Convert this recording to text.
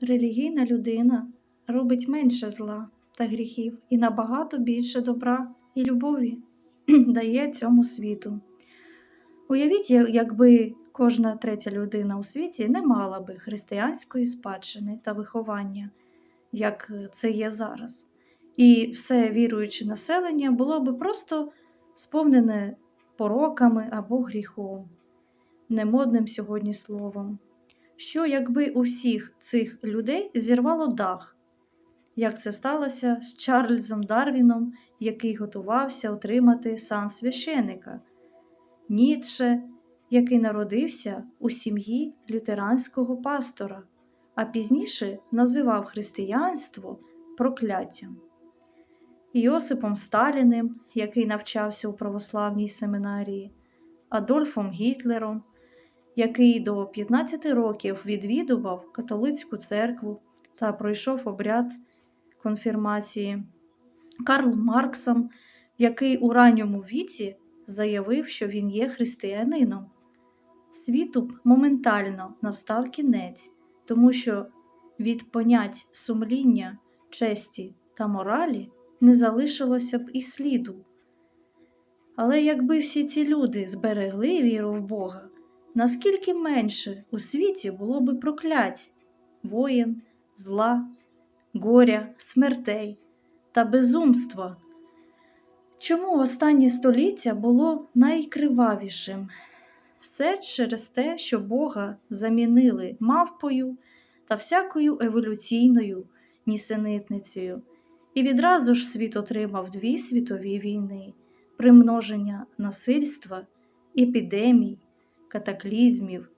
релігійна людина робить менше зла та гріхів і набагато більше добра і любові дає цьому світу. Уявіть, якби кожна третя людина у світі не мала би християнської спадщини та виховання, як це є зараз. І все віруюче населення було би просто сповнене пороками або гріхом, немодним сьогодні словом. Що якби у всіх цих людей зірвало дах, як це сталося з Чарльзом Дарвіном, який готувався отримати сан священика, Ніцше, який народився у сім'ї лютеранського пастора, а пізніше називав християнство прокляттям. Йосипом Сталіним, який навчався у православній семінарії, Адольфом Гітлером, який до 15 років відвідував католицьку церкву та пройшов обряд конфірмації, Карл Марксом, який у ранньому віці заявив, що він є християнином. Світу моментально настав кінець, тому що від понять сумління, честі та моралі не залишилося б і сліду. Але якби всі ці люди зберегли віру в Бога, наскільки менше у світі було би проклять, воїн, зла, горя, смертей та безумства. Чому останнє століття було найкривавішим? Все через те, що Бога замінили мавпою та всякою еволюційною нісенітницею, і відразу ж світ отримав дві світові війни, примноження насильства, епідемій, катаклізмів,